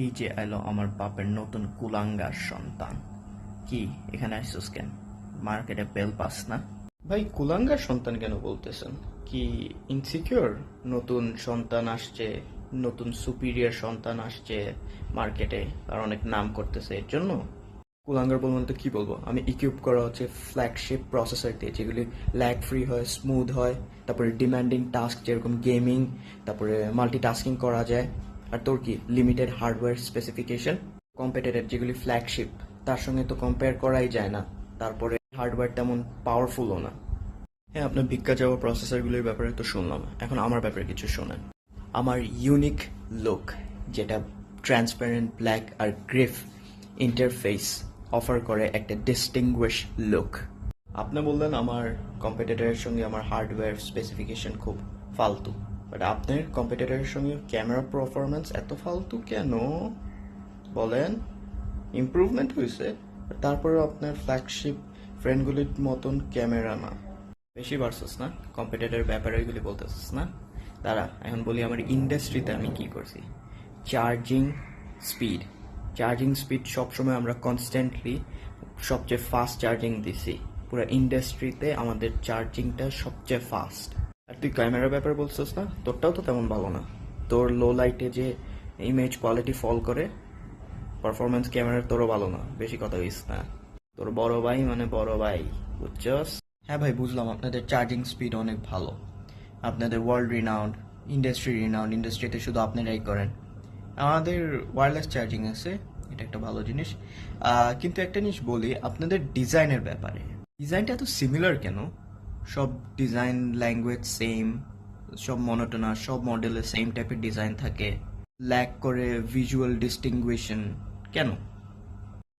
এই যে এলো আমার বাপের নতুন কুলাঙ্গার সন্তান। কি, এখানে আসছিস কেন? মার্কেটে বেল পাস না? ভাই, কুলাঙ্গার সন্তান কেন বলতেছেন? কি ইনসিকিউর নতুন সন্তান আসছে, নতুন সুপিরিয়ার সন্তান আসছে মার্কেটে, আর অনেক নাম করতেছে, এর জন্য? কুলাঙ্গার বলবেন তো কি বলব? আমি ইকুইপ করা হচ্ছে ফ্ল্যাগশিপ প্রসেসর দিয়ে, যেগুলি ল্যাগ ফ্রি হয় স্মুথ হয়, তারপরে ডিমান্ডিং টাস্ক যেরকম গেমিং তারপরে মাল্টিটাস্কিং করা যায়। আর তোর কি লিমিটেড হার্ডওয়্যার স্পেসিফিকেশন কম্পিটেটেড যেগুলি ফ্ল্যাগশিপ তার সঙ্গে তো কম্পেয়ার করাই যায় না। তারপরে হার্ডওয়্যার তেমন পাওয়ারফুলও না। হ্যাঁ আপনার ভিক্ষা যাওয়া প্রসেসরগুলির ব্যাপারে তো শুনলাম। এখন আমার ব্যাপারে কিছু শোনেন। আমার ইউনিক লুক যেটা ট্রান্সপারেন্ট ব্ল্যাক আর গ্রিফ ইন্টারফেস অফার করে একটা ডিস্টিংগুইশ লুক আপনি বললেন আমার কম্পিটিটরের সঙ্গে আমার হার্ডওয়্যার স্পেসিফিকেশন খুব ফালতু। বাট আপনার কম্পিটিটরের সঙ্গে ক্যামেরা পারফরমেন্স এত ফালতু কেন? বলেন। ইমপ্রুভমেন্ট হয়েছে তারপরে আপনার ফ্ল্যাগশিপ ফ্রেন্ডগুলির মতন ক্যামেরা না। বেশি বাড়ছিস না কম্পিটিটরের ব্যাপারে ওইগুলি বলতেছিস না। দাঁড়া, এখন বলি আমার ইন্ডাস্ট্রিতে আমি কি করছি। চার্জিং স্পিড চার্জিং স্পিড সবসময় আমরা কনস্ট্যান্টলি সবচেয়ে ফাস্ট চার্জিং দিছি। পুরো ইন্ডাস্ট্রিতে আমাদের চার্জিংটা সবচেয়ে ফাস্ট আর তুই ক্যামেরার ব্যাপারে বলছিস না? তোরটাও তো তেমন ভালো না। তোর লো লাইটে যে ইমেজ কোয়ালিটি ফল করে পারফরমেন্স ক্যামেরার তোরও ভালো না। বেশি কথা হইস না। তোর বড় ভাই মানে বড় ভাই, বুঝছস? হ্যাঁ ভাই, বুঝলাম। আপনাদের চার্জিং স্পিড অনেক ভালো। আপনাদের ওয়ার্ল্ড রিনাউন্ড ইন্ডাস্ট্রি রিনাউন্ড ইন্ডাস্ট্রিতে শুধু আপনারাই করেন। আমাদের ওয়্যারলেস চার্জিং আছে, এটা একটা ভালো জিনিস। কিন্তু একটা জিনিস বলি, আপনাদের ডিজাইনের ব্যাপারে। ডিজাইনটা এত সিমিলার কেন? সব ডিজাইন ল্যাঙ্গুয়েজ সেম সব মনোটোনা সব মডেলে সেম টাইপের ডিজাইন থাকে। ল্যাক করে ভিজুয়াল ডিস্টিংগুইশন কেন?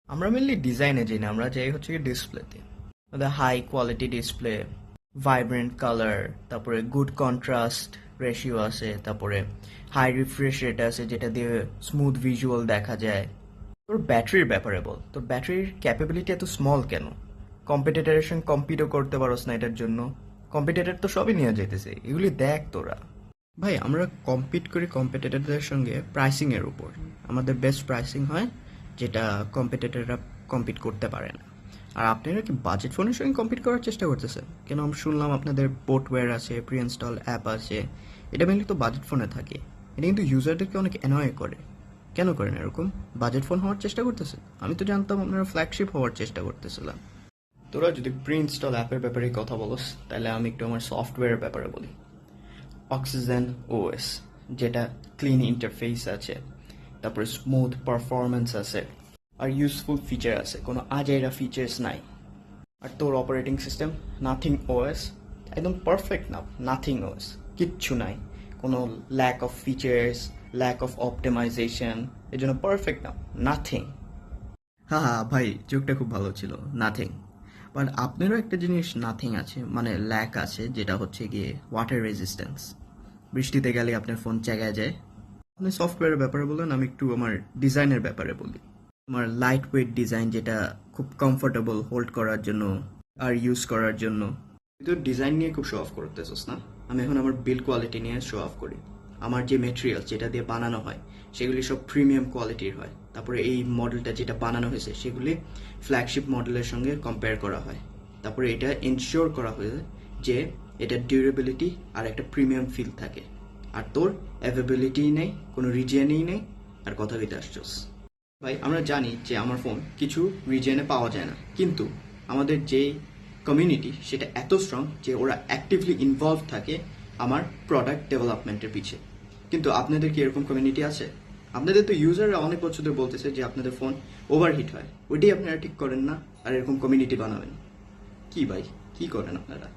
আমরা মেনলি ডিজাইনে যাই না আমরা যাই হচ্ছে ডিসপ্লেতে high quality display vibrant colour তারপরে গুড কন্ট্রাস্ট রেশিও আছে, তারপরে হাই রিফ্রেশ রেট আছে, যেটা দিয়ে স্মুথ ভিজুয়াল দেখা যায়। তোর ব্যাটারির ব্যাপারে বল, তোর ব্যাটারির ক্যাপাবিলিটি এত স্মল কেন? কম্পিটিটারের সঙ্গে কম্পিটও করতে পারোস না এটার জন্য। কম্পিটিটার তো সবই নিয়ে যেতেছে এগুলি দেখ তোরা। ভাই, আমরা কম্পিট করি কম্পিটিটারদের সঙ্গে প্রাইসিং এর উপর। আমাদের বেস্ট প্রাইসিং হয় যেটা কম্পিটিটররা কম্পিট করতে পারে না। আর আপনারা কি বাজেট ফোনের সঙ্গে কম্পিট করার চেষ্টা করতেছেন? কেন আমি শুনলাম আপনাদের পোর্টওয়্যার আছে প্রি ইনস্টল অ্যাপ আছে। এটা মেনলি তো বাজেট ফোনে থাকে। এটা কিন্তু ইউজারদেরকে অনেক অ্যানয় করে। কেন করেন এরকম? বাজেট ফোন হওয়ার চেষ্টা করতেছে আমি তো জানতাম আপনারা ফ্ল্যাগশিপ হওয়ার চেষ্টা করতেছিলাম। তোরা যদি প্রি ইনস্টল অ্যাপের ব্যাপারে কথা বলস, তাহলে আমি একটু আমার সফটওয়্যারের ব্যাপারে বলি। অক্সিজেন ওএস যেটা ক্লিন ইন্টারফেস আছে, তারপরে স্মুথ পারফরমেন্স আছে, আর ইউজফুল ফিচার আছে, কোনো আজাইরা ফিচার্স নাই। আর তোর অপারেটিং সিস্টেম নাথিং ওএস একদম পারফেক্ট না নাথিং ওএস কিচ্ছু নাই। কোনো lack of features lack of optimisation এর জন্য পারফেক্ট না নাথিং হ্যাঁ হ্যাঁ ভাই জোকটা খুব ভালো ছিল নাথিং বাট আপনারও একটা জিনিস নাথিং আছে মানে ল্যাক আছে, যেটা হচ্ছে গিয়ে ওয়াটার রেজিস্ট্যান্স বৃষ্টিতে গেলে আপনার ফোন চেগায় যায়। আপনি সফটওয়্যারের ব্যাপারে বলেন, আমি একটু আমার ডিজাইনের ব্যাপারে বলি। আমার লাইট ওয়েট ডিজাইন যেটা খুব কমফোর্টেবল হোল্ড করার জন্য আর ইউজ করার জন্য। তুই তো ডিজাইন নিয়ে খুব শো অফ করতেছিস না? আমি এখন আমার বিল কোয়ালিটি নিয়ে শো অফ করি। আমার যে মেটেরিয়াল যেটা দিয়ে বানানো হয়, সেগুলি সব প্রিমিয়াম কোয়ালিটির হয়। তারপরে এই মডেলটা যেটা বানানো হয়েছে, সেগুলি ফ্ল্যাগশিপ মডেলের সঙ্গে কম্পেয়ার করা হয়। তারপরে এটা এনশিওর করা হয়েছে যে এটা ডিউরেবিলিটি আর একটা প্রিমিয়াম ফিল থাকে। আর তোর অ্যাভেবিলিটি নেই, কোনো রিজিয়নেই নেই, আর কথা কইতে আসছস। ভাই, আমরা জানি যে আমার ফোন কিছু রিজিয়নে পাওয়া যায় না। কিন্তু আমাদের যে কমিউনিটি সেটা এত স্ট্রং যে ওরা অ্যাক্টিভলি ইনভলভ থাকে আমার প্রোডাক্ট ডেভেলপমেন্টের পিছে। কিন্তু আপনাদের কি এরকম কমিউনিটি আছে? আপনাদের তো ইউজাররা অনেক বছর ধরে বলতেছে যে আপনাদের ফোন ওভারহিট হয়। ওইটাই আপনারা ঠিক করেন না, আর এরকম কমিউনিটি বানাবেন। কি ভাই? কি করেন আপনারা?